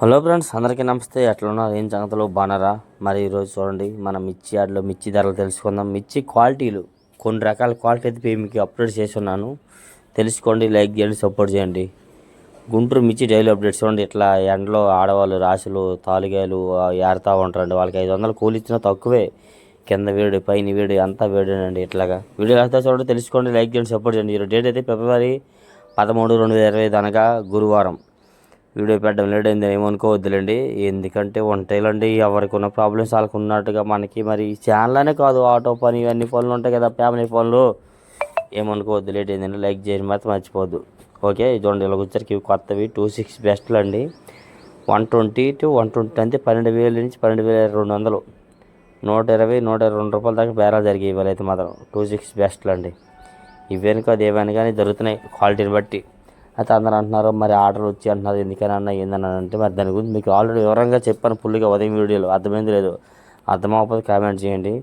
Hello friends అందరికీ నమస్తే. ఎట్లున్నారు? ఏం సంగతులు బానరా మరి ఈరోజు చూడండి మన మిర్చి యాడ్లో మిర్చి ధరలు తెలుసుకుందాం. మిర్చి క్వాలిటీలు కొన్ని రకాల క్వాలిటీ అయితే మీకు అప్లోడ్ చేసి ఉన్నాను తెలుసుకోండి లైక్ చేయండి సపోర్ట్ చేయండి. గుంటూరు మిర్చి డైలీ అప్డేట్స్ చూడండి ఇట్లా ఎండలో ఆడవాళ్ళు రాశులు తాలిగాయలు ఆ, ఏరుతా ఉంటారండి వాళ్ళకి ఐదు వందలు కూలి ఇచ్చినా తక్కువే. కింద వేడి పైన వేడి అంతా వేడేనండి ఇట్లాగా. వీడియో అయితే చూడండి తెలుసుకోండి లైక్ చేయండి సపోర్ట్ చేయండి. ఈరోజు డేట్ అయితే ఫిబ్రవరి పదమూడు రెండు వేల ఇరవై ఐదు అనగా గురువారం. వీడియో పెట్టడం లేట్ ఏమనుకోవద్దులేండి ఎందుకంటే ఉంటాయిలండి ఎవరికి ఉన్న ప్రాబ్లమ్స్ వాళ్ళకు ఉన్నట్టుగా మనకి మరి ఛానల్ అనే కాదు ఆటో పని ఇవన్నీ పనులు ఉంటాయి కదా ఫ్యామిలీ పనులు. ఏమనుకోవద్దు లేట్ ఏంటంటే లైక్ చేయడం మాత్రం మర్చిపోద్దు ఓకే చూడండి ఇలా వచ్చరికి ఇవి కొత్తవి టూ సిక్స్ బెస్ట్లు అండి one twenty two one twenty అంటే పన్నెండు వేల నుంచి పన్నెండు వేల రెండు వందలు. నూట ఇరవై నూట ఇరవై రెండు రూపాయల దాకా బేరాలు జరిగాయి ఇవాళ అయితే మాత్రం. టూ సిక్స్ బెస్ట్లు అండి ఇవేను కాదు ఏవైనా కానీ జరుగుతున్నాయి క్వాలిటీని బట్టి. అయితే అందరూ అంటున్నారు మరి ఆర్డర్ వచ్చి అంటున్నారు ఎందుకని అన్న ఏందని అంటే మరి దాని గురించి మీకు ఆల్రెడీ వివరంగా చెప్పాను ఫుల్గా ఉదయం వీడియోలో అర్థమైంది లేదు. అర్థమవకపోతే కామెంట్ చేయండి.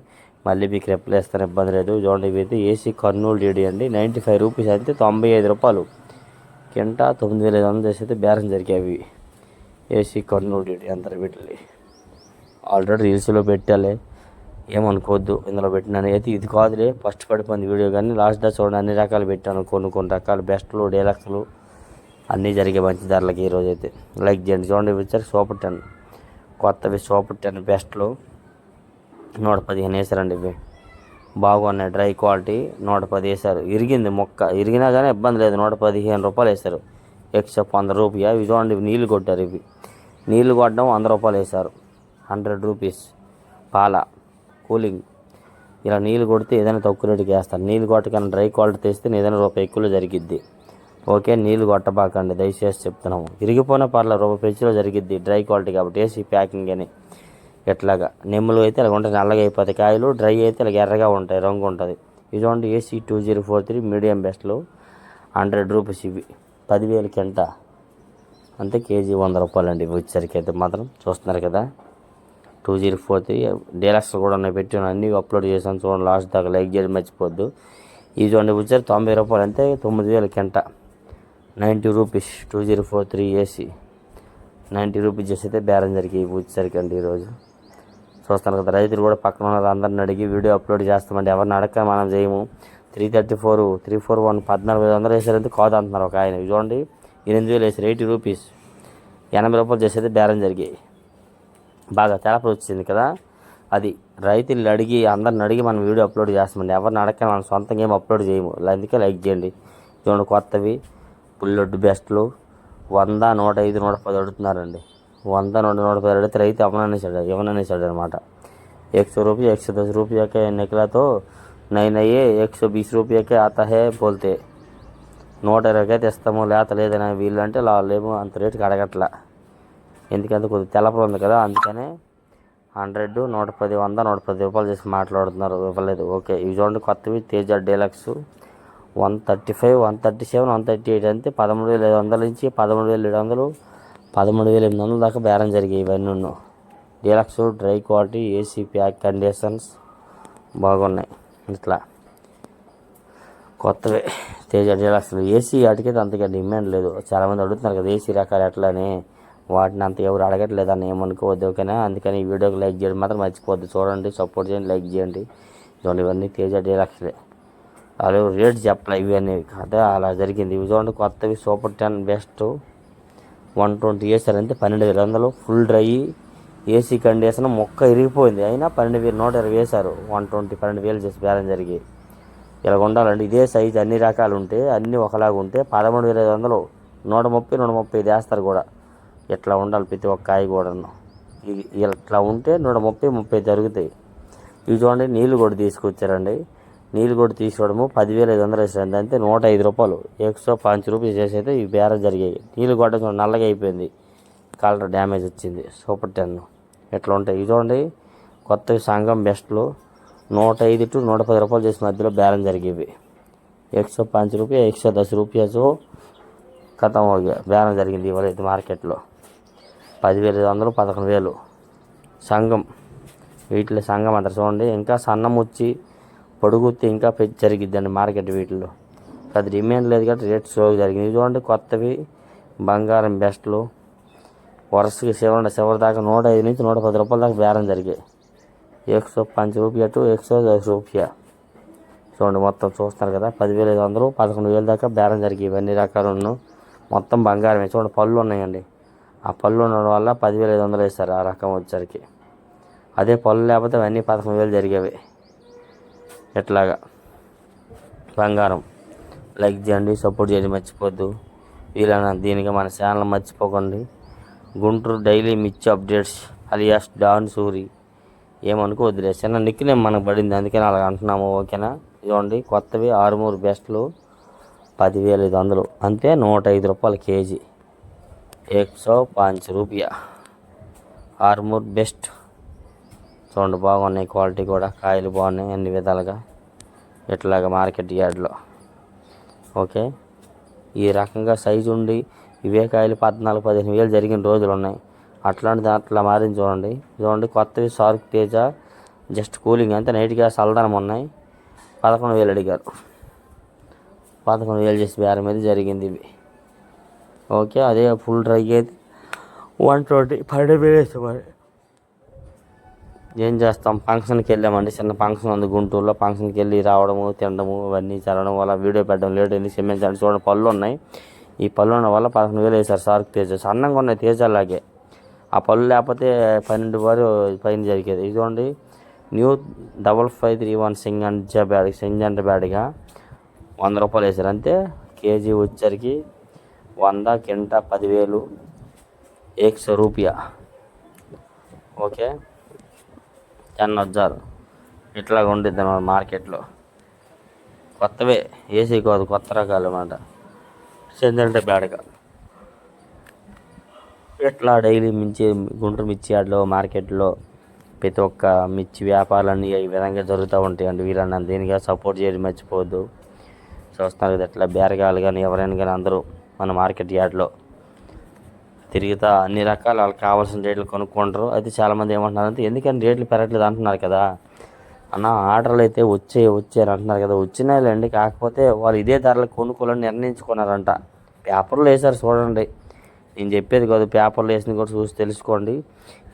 మళ్ళీ మీకు రిప్లై ఇస్తాను ఇబ్బంది లేదు. చూడండి ఇవైతే ఏసీ కర్నూలు డీడీ అండి. నైంటీ ఫైవ్ రూపీస్ అయితే తొంభై ఐదు రూపాయలు. కింట తొమ్మిది వేల ఐదు వందలు చేసి అయితే బేరం జరిగేవి అవి. ఏసీ కర్నూలు డీడీ అందరు వీటిని ఆల్రెడీ రీల్స్లో పెట్టాలి. ఏమనుకోవద్దు. ఇందులో పెట్టినాను అయితే ఇది కాదులే. ఫస్ట్ పడిపోయింది వీడియో కానీ లాస్ట్ దా చూడండి అన్ని రకాలు పెట్టాను. కొన్ని కొన్ని రకాల బెస్ట్లు డీలక్స్లు అన్నీ జరిగే మంచి ధరలకి ఈరోజు అయితే. లైక్ చేయండి. చూడండి ఇవి వచ్చారు సూపర్ టెన్ కొత్తవి సూపర్ టెన్ బెస్ట్లు నూట పదిహేను వేసారండి ఇవి. బాగున్నాయి డ్రై క్వాలిటీ నూట పది వేసారు ఇరిగింది మొక్క. ఇరిగినా కానీ ఇబ్బంది లేదు. నూట పదిహేను రూపాయలు వేసారు ఎక్స్ట్రా వంద రూపాయ ఇవి చూడండి ఇవి నీళ్ళు కొట్టారు ఇవి. నీళ్ళు కొట్టడం వంద రూపాయలు వేసారు హండ్రెడ్ రూపీస్ పాల. కూలింగ్. ఇలా నీళ్ళు కొడితే ఏదైనా తక్కువ రేటుకి వేస్తారు. నీళ్ళు కొట్టకన్నా డ్రై క్వాలిటీ తెస్తే ఏదైనా రూపాయి ఎక్కువలో జరిగిద్ది. ఓకే నీళ్ళు కొట్టబాకండి. దయచేసి చెప్తున్నాము. ఇరిగిపోయిన పర్లేదు రూపాయి పెంచులో జరిగిద్ది. డ్రై క్వాలిటీ కాబట్టి వేసి ప్యాకింగ్ అని ఎట్లాగా. నెమ్ములు అయితే ఇలా ఉంటాయి నల్లగా అయిపోతాయి. కాయలు డ్రై అయితే ఇలా ఎర్రగా ఉంటాయి రంగు ఉంటుంది. ఇది చూడండి AC two zero four three medium బెస్ట్లు హండ్రెడ్ రూపీస్ ఇవి. పదివేలకి ఎంత అంతే కేజీ వంద రూపాయలు అండి ఇవి వచ్చేసరికి అయితే మాత్రం చూస్తున్నారు కదా. Two zero four three deluxe కూడా ఉన్నాయి పెట్టాను అన్నీ అప్లోడ్ చేశాను చూడండి లాస్ట్ దాకా లైక్ చేయడం మర్చిపోద్దు. ఇది చూడండి వచ్చారు తొంభై రూపాయలు అంతే తొమ్మిది వేల కింట. Ninety rupees two zero four three AC. Ninety rupees చేసి అయితే బేరం జరిగి వచ్చేసరికి అండి ఈరోజు. చూస్తున్నారు కదా రైతులు కూడా పక్కన ఉన్న అందరిని అడిగి వీడియో అప్లోడ్ చేస్తామండి ఎవరిని అడగ మనం చేయము. Three thirty four three four one పద్నాలుగు ఐదు వందలు వేసారంటే కాదు అంటున్నారు ఒక ఆయన. చూడండి ఎనిమిది వేలు వేసారు ఎయిటీ రూపీస్. ఎనభై రూపాయలు చేసేది బేరం జరిగాయి. బాగా తెలప వచ్చింది కదా. అది రైతులు అడిగి అందరిని అడిగి మనం వీడియో అప్లోడ్ చేస్తామండి. ఎవరిని అడగ మనం సొంతంగా ఏం అప్లోడ్ చేయము. అందుకే లైక్ చేయండి. చూడండి కొత్తవి. పుల్లొడ్డు బెస్ట్లు. వంద నూట ఐదు నూట పది అడుగుతున్నారండి. వంద నూట నూట పది అడిగితే రైతు అమ్మననేసాడు ఇవ్వననేసాడు అనమాట ఎక్సో రూపాయ ఎక్సో దశ రూపాయకే నెక్లతో నైన్ అయ్యే ఎక్సో బీస్ రూపాయకే అతహే పోల్తే. నూట ఇరవై అయితే ఇస్తాము లేత లేదని వీళ్ళంటే లేము అంత రేటుకి అడగట్లా. ఎందుకంటే కొద్దిగా తెలపలు ఉంది కదా అందుకనే హండ్రెడ్ నూట పది వంద నూట పది రూపాయలు చేసి మాట్లాడుతున్నారు. ఇవ్వలేదు. ఓకే ఇవి చూడండి కొత్తవి. Teja deluxe one thirty five one thirty seven one thirty eight అంతే. పదమూడు వేల ఐదు వందల నుంచి పదమూడు వేల ఏడు వందలు పదమూడు వేల ఎనిమిది వందల దాకా బేరం జరిగాయి ఇవన్నీ ఉన్ను. Deluxe dry quality AC pack conditions బాగున్నాయి. ఇట్లా కొత్తవే. తేజ డీలక్స్ ఏసీ వాటికైతే అంతగా డిమాండ్ లేదు. చాలామంది అడుగుతున్నారు కదా ఏసీ రకాలు ఎట్లా అని వాటిని అంత ఎవరు అడగట్లేదు అని ఏమనుకోవద్దు ఓకేనా? అందుకని ఈ వీడియోకి లైక్ చేయడం మాత్రం మర్చిపోవద్దు. చూడండి సపోర్ట్ చేయండి లైక్ చేయండి. చూడండి ఇవన్నీ తేజ డీలక్స్లే. అలా రేట్ చెప్పలే ఇవి అనేవి కదా అలా జరిగింది. ఇవి చూడండి కొత్తవి super ten best. One twenty వేసారంటే పన్నెండు వేల. వందలు ఫుల్ డ్రై ఏసీ కండిషన్ మొక్క ఇరిగిపోయింది. అయినా పన్నెండు వేలు నూట ఇరవై వేశారు. వన్ ట్వంటీ పన్నెండు వేలు చేసి బేరం జరిగి. ఇలా ఉండాలండి. ఇదే సైజ్ అన్ని రకాలు ఉంటే అన్నీ ఒకలాగా ఉంటే పదమూడు వేల ఐదు వందలు నూట ముప్పై నూట ముప్పై వేస్తారు కూడా. ఇట్లా ఉండాలి ప్రతి ఒక్క కాయ కూడాను. ఇట్లా ఉంటే నూట ముప్పై ముప్పై జరుగుతాయి. ఇవి చూడండి నీళ్ళు కూడా తీసుకొచ్చారండి. నీళ్ళు కూడా తీసుకోవడము పదివేల ఐదు వందలు వేసారు అంతే నూట ఐదు రూపాయలు. ఎక్స్ట్రా పాంచ్ రూపీస్ చేసి అయితే ఇవి బేరం జరిగాయి. నీళ్ళు కూడా చూడండి నల్లగా అయిపోయింది. కలర్ డ్యామేజ్ వచ్చింది. Super ten. ఎట్లా ఉంటాయి? ఇవి చూడండి కొత్త సంఘం బెస్ట్లు. నూట ఐదు టు నూట పది రూపాయలు చేసిన మధ్యలో బేరం జరిగేవి. ఎక్స్ట్రా పాంచ్ రూపాయ ఎక్స్ట్రా దశ రూపాయస్ కథం బేరం జరిగింది ఇవాళ మార్కెట్లో. పదివేల ఐదు వందలు పదకొండు వేలు. సంఘం. వీటిలో సంఘం అంటారు చూడండి. ఇంకా సన్నముచ్చి పొడుగుత్తి ఇంకా పెద్ద జరిగిద్దండి మార్కెట్ వీటిలో అది డిమాండ్ లేదు కాబట్టి రేట్ స్లో జరిగింది. చూడండి కొత్తవి. బంగారం బెస్ట్లు. వరుసగా చివరి చివరి దాకా నూట ఐదు నుంచి నూట పది రూపాయల దాకా బేరం జరిగాయి. ఎక్సో పంచ రూపాయ టు ఎక్సో దస్ రూపాయ చూడండి మొత్తం చూస్తున్నారు కదా పదివేల ఐదు వందలు పదకొండు వేల దాకా బేరం జరిగాయి. ఇవన్నీ రకాలు మొత్తం బంగారమే. చూడండి పళ్ళు ఉన్నాయండి. ఆ పళ్ళు ఉండడం వల్ల పదివేల ఐదు వందలు వేస్తారు ఆ రకం వచ్చరికి అదే పళ్ళు లేకపోతే అవన్నీ పదకొండు వేలు జరిగేవి. ఎట్లాగా? బంగారం. లైక్ చేయండి సపోర్ట్ చేయండి మర్చిపోద్దు. వీలైనా దీనికి మన ఛానల్ మర్చిపోకండి. Guntur daily mirchi updates alias don Suri. ఏమనుకో ఏమనుకోవద్దులే. చిన్న నిక్కి నేను మనకు పడింది. అందుకని అలా అంటున్నాము. ఓకేనా? ఇదిగోండి కొత్తవి ఆరుమూరు బెస్ట్లు పదివేల ఐదు వందలు. అంతే నూట ఐదు రూపాయలు కేజీ. ఏక్ సో పాంచ్ ఆర్మూర్ బెస్ట్ చూడండి బాగున్నాయి క్వాలిటీ కూడా కాయలు బాగున్నాయి అన్ని విధాలుగా ఇట్లాగా మార్కెట్ యార్డ్లో ఓకే ఈ రకంగా సైజు ఉండి ఇవే కాయలు పద్నాలుగు పదిహేను వేలు జరిగిన రోజులు ఉన్నాయి. అట్లాంటిది అట్లా మారింది చూడండి. చూడండి కొత్తవి సార్క్ తేజ జస్ట్ కూలింగ్ అంతే. నైట్గా చల్లదనం ఉన్నాయి. పదకొండు వేలు అడిగారు. పదకొండు వేలు చేసి బేరం మీద జరిగింది ఇవి. ఓకే అదే ఫుల్ డ్రై అయితే వన్ ట్వంటీ పన్నెండు డే వేస్తాం మరి. ఏం చేస్తాం? ఫంక్షన్కి వెళ్ళామండి చిన్న ఫంక్షన్ ఉంది గుంటూరులో. ఫంక్షన్కి వెళ్ళి రావడము తినడము ఇవన్నీ చదవడం వల్ల వీడియో పెట్టడం లేట్ అయింది క్షమించండి చూడండి పళ్ళు ఉన్నాయి. ఈ పళ్ళు ఉన్న వల్ల పదకొండు వేలు వేశారు సార్కి తేజ సన్నంగా ఉన్నాయి తేజలాగే. ఆ పళ్ళు లేకపోతే పన్నెండు వారు పైన జరిగేది. ఇదిగోండి new double five three one Singh అండ్ జ బ్యాడ్ సింగ్ అండ్ బ్యాడ్గా వంద రూపాయలు వేశారు. అంతే కేజీ వచ్చరికి వంద కింట పదివేలు ఏక్స్ రూపియా. ఓకే? టెన్ హజార్ ఇట్లా ఉండిద్ది మన మార్కెట్లో. కొత్తవే ఏసీ కాదు కొత్త రకాలు అన్నమాట. చెందంటే బేడగా ఇట్లా డైలీ మించి గుంటూరు మిర్చి ఆడలో మార్కెట్లో ప్రతి ఒక్క మిర్చి వ్యాపారాలన్నీ ఈ విధంగా జరుగుతూ ఉంటాయి అండి వీళ్ళని దీనిగా సపోర్ట్ చేయడం మర్చిపోవద్దు. చూస్తున్నారు కదా ఎట్లా బేరగాలు కానీ ఎవరైనా కానీ అందరూ మన మార్కెట్ యార్డ్లో. తిరుగుతా అన్ని రకాల వాళ్ళకి కావాల్సిన రేట్లు కొనుక్కుంటారు. అయితే చాలామంది ఏమంటున్నారంటే ఎందుకని రేట్లు పెరగట్లేదు? అంటున్నారు కదా. అన్న ఆర్డర్లు అయితే వచ్చే వచ్చాయని అంటున్నారు కదా. వచ్చినాయిలేండి. కాకపోతే వాళ్ళు ఇదే ధరలు కొనుక్కోవాలని నిర్ణయించుకున్నారంట. పేపర్లో వేశారు చూడండి. నేను చెప్పేది కాదు పేపర్లు వేసింది కూడా చూసి తెలుసుకోండి.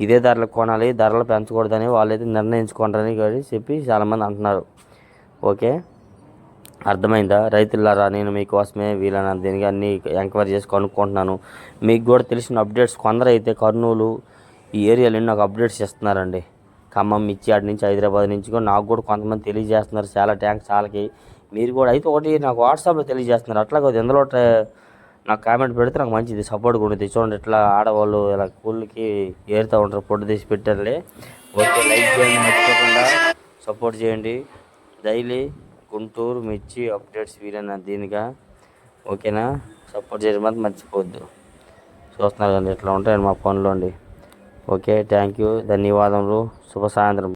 ఇదే ధరలు కొనాలి ధరలు పెంచకూడదని వాళ్ళైతే నిర్ణయించుకుంటారని కూడా చెప్పి చాలామంది అంటున్నారు. ఓకే? అర్థమైందా? రైతులారా నేను మీకోసమే వీలైన దీనికి అన్ని ఎంక్వైరీ చేసి కనుక్కుంటున్నాను. మీకు కూడా తెలిసిన అప్డేట్స్ కొందరు అయితే కర్నూలు ఈ ఏరియాలో నాకు అప్డేట్స్ ఇస్తున్నారండి ఖమ్మం మిర్చియాడ్ నుంచి హైదరాబాద్ నుంచి కూడా నాకు కూడా కొంతమంది తెలియజేస్తున్నారు. చాలా ట్యాంక్స్ వాళ్ళకి. మీరు కూడా అయితే ఒకటి నాకు వాట్సాప్లో తెలియజేస్తున్నారు. అట్లా కాదు ఎందులో నాకు కామెంట్ పెడితే నాకు మంచిది. సపోర్ట్ కూడా ఉంటుంది చూడండి ఇట్లా ఆడవాళ్ళు ఇలా కూలికి ఏరుతూ ఉంటారు. పొట్టు తీసి పెట్టారులే. ఓకే లైక్ చేయండి మర్చిపోకుండా సపోర్ట్ చేయండి. డైలీ గుంటూరు మిర్చి అప్డేట్స్ వీలైన దీనిగా. ఓకేనా? సపోర్ట్ చేయడం మాత్రం మర్చిపోవద్దు. చూస్తున్నారు కానీ ఎట్లా ఉంటాయండి మా ఫోన్లో అండి. Okay thank you. ధన్యవాదములు. శుభ సాయంత్రం.